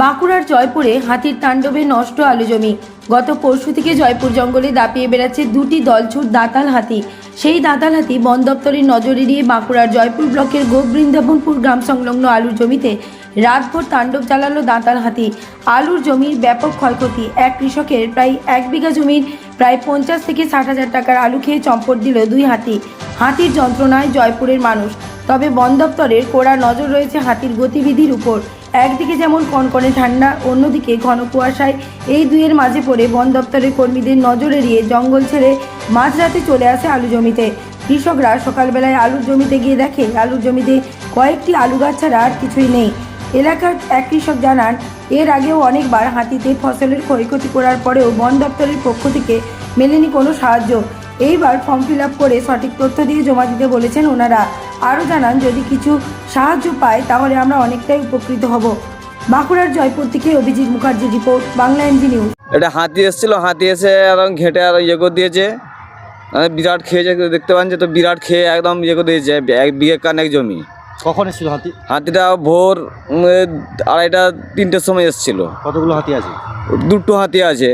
বাঁকুড়ার জয়পুরে হাতির তাণ্ডবে নষ্ট আলু জমি। গত পরশু থেকে জয়পুর জঙ্গলে দাপিয়ে বেড়াচ্ছে দুটি দলছুট দাঁতাল হাতি। সেই দাঁতাল হাতি বন দপ্তরের নজর এড়িয়ে বাঁকুড়ার জয়পুর ব্লকের গোবৃন্দাবনপুর গ্রাম সংলগ্ন আলুর জমিতে রাতভর তাণ্ডব চালালো দাঁতাল হাতি। আলুর জমির ব্যাপক ক্ষয়ক্ষতি। এক কৃষকের প্রায় এক বিঘা জমির প্রায় পঞ্চাশ থেকে ষাট হাজার টাকার আলু খেয়ে চম্পট দিল দুই হাতি। হাতির যন্ত্রণায় জয়পুরের মানুষ। তবে বন দপ্তরের কড়া নজর রয়েছে হাতির গতিবিধির উপর। একদিকে যেমন কনকনে ঠান্ডা, অন্যদিকে ঘন কুয়াশায় এই দুইয়ের মাঝে পড়ে বন দপ্তরের কর্মীদের নজর এড়িয়ে জঙ্গল ছেড়ে মাঝরাতে চলে আসে আলু জমিতে। কৃষকরা সকালবেলায় আলুর জমিতে গিয়ে দেখে, আলুর জমিতে কয়েকটি আলু গাছ ছাড়া আর কিছুই নেই। এলাকার এক কৃষক জানান, এর আগেও অনেকবার হাতিতে ফসলের ক্ষয়ক্ষতি করার পরেও বন দপ্তরের পক্ষ থেকে মেলেনি কোনো সাহায্য। এইবার ফর্ম ফিল করে সঠিক তথ্য দিয়ে জমা দিতে বলেছেন ওনারা। আরও জানান যদি কিছু সাহায্য পায় তাহলে আমরা অনেকটাই উপকৃত হব। বাঁকুড়ার জয়পুর থেকে Abhijit Mukherjee report Bangla NG news. এটা হাতি এসেছিল হাতি এসে একদম ঘেঁটে আর ইয়ে করে দিয়েছে। আর বিরাট খেয়েছে দেখতে পাচ্ছেন তো বিরাট খেয়ে একদম ইয়ে করে দিয়েছে এক বিঘে কানেক জমি। কখন এসেছিল হাতি? হাতিটা ভোর আড়াইটা তিনটের সময় এসেছিল। কতগুলো হাতি আছে? দুটো হাতি আছে।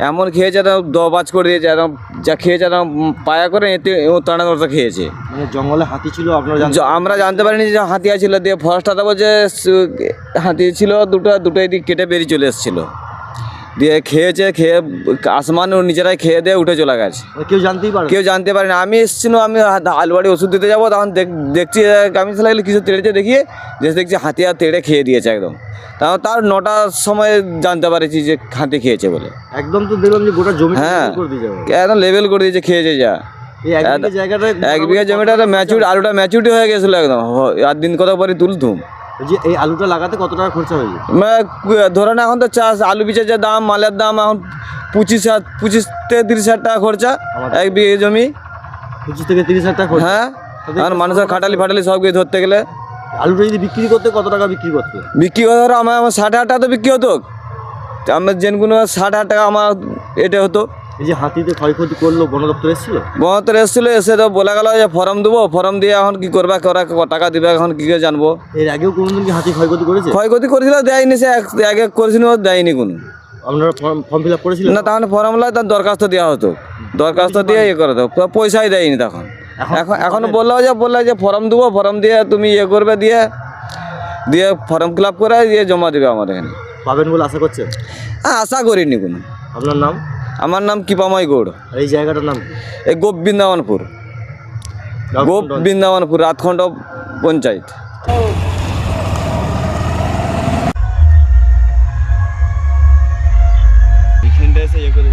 এমন খেয়েছে একদম দবাজ করে দিয়েছে একদম যা খেয়েছে একদম পায়া করে এতে ও দরজা খেয়েছে। মানে জঙ্গলে হাতি ছিল আপনার আমরা জানতে পারিনি যে হাতি ছিল দিয়ে ফরেস্টারটা বলছে সু- হাতি ছিল দুটো দুটো এদিক কেটে বেরিয়ে চলে এসেছিল। দিয়ে খেয়েছে খেয়ে আসমান ও নিজেরাই খেয়ে দিয়ে উঠে চলে গেছে। মানে কেউ জানতেই পারে কেউ জানতে পারে না। আমি এসেছিলাম আমি আলবাড়ি ওষুধ দিতে যাব তখন দেখ দেখছি আমি লাগলে কিছু তেড়েছে দেখিয়ে যে দেখছি হাতি আর তেড়ে খেয়ে দিয়েছে একদম। তাও তার নটার সময় জানতে পারেছি যে হাতি খেয়েছে বলে। একদম তো দেখলাম যে গোটা জমি হ্যাঁ একদম লেভেল করে দিয়েছে খেয়েছে যা। এক বিঘে জমিটা ম্যাচুর আলুটা ম্যাচুরিটি হয়ে গেছিল একদম। আর দিন কত পরে তুলতুম। যে এই আলুটা লাগাতে কত টাকা খরচা হয়েছে? কু- এখন তো চাষ আলু বীজের যে দাম মালের দাম এখন পঁচিশ হাজার পঁচিশ থেকে তিরিশ হাজার টাকা খরচা এক বিঘে জমি। পঁচিশ থেকে তিরিশ হাজার টাকা হ্যাঁ এখন মানুষের খাটালি ফাটালি সব কিছু ধরতে গেলে। আলুটা যদি বিক্রি করতে কত টাকা বিক্রি করতে? বিক্রি ধরো আমার আমার ষাট হাজার টাকা তো বিক্রি হতো। আমার যেগুলো ষাট হাজার টাকা আমার এটা হতো। এই যে হাতিতে ক্ষয়ক্ষতি করল বন দপ্তর এসেছিল? বহত্তর এসেছিল এসে তো বলে গেল যে ফর্ম দেবো ফর্ম দিয়ে এখন কি করবে করা টাকা দিবে এখন কি করে জানব? এর আগেও কোনোদিন কি হাতি ক্ষয়ক্ষতি করেছে? ক্ষয়ক্ষতি করেছিল দেয়নি সে এক করেছিল দেয়নি কোনো। আপনারা ফর্ম ফর্ম ফিল আপ করেছিলেন? না তাহলে ফর্ম তার দরখাস্ত দেওয়া হতো। দরখাস্ত দিয়ে ইয়ে করে দেবো পয়সাই দেয়নি তখন। এখন এখন বলল যে বলল যে ফর্ম দেবো ফর্ম দিয়ে তুমি ইয়ে করবে দিয়ে দিয়ে ফর্ম ফিল আপ করে দিয়ে জমা দেবে আমার এখানে। পাবেন বলে আশা করছেন? হ্যাঁ, আশা করিনি কোনো। আপনার নাম? আমার নাম কিপামাই গৌড়। এই জায়গাটার নাম? এই গোপ বৃন্দাবনপুর। গোপ বৃন্দাবনপুর রাতখণ্ড পঞ্চায়েত। এখানটা এসে ইয়ে করে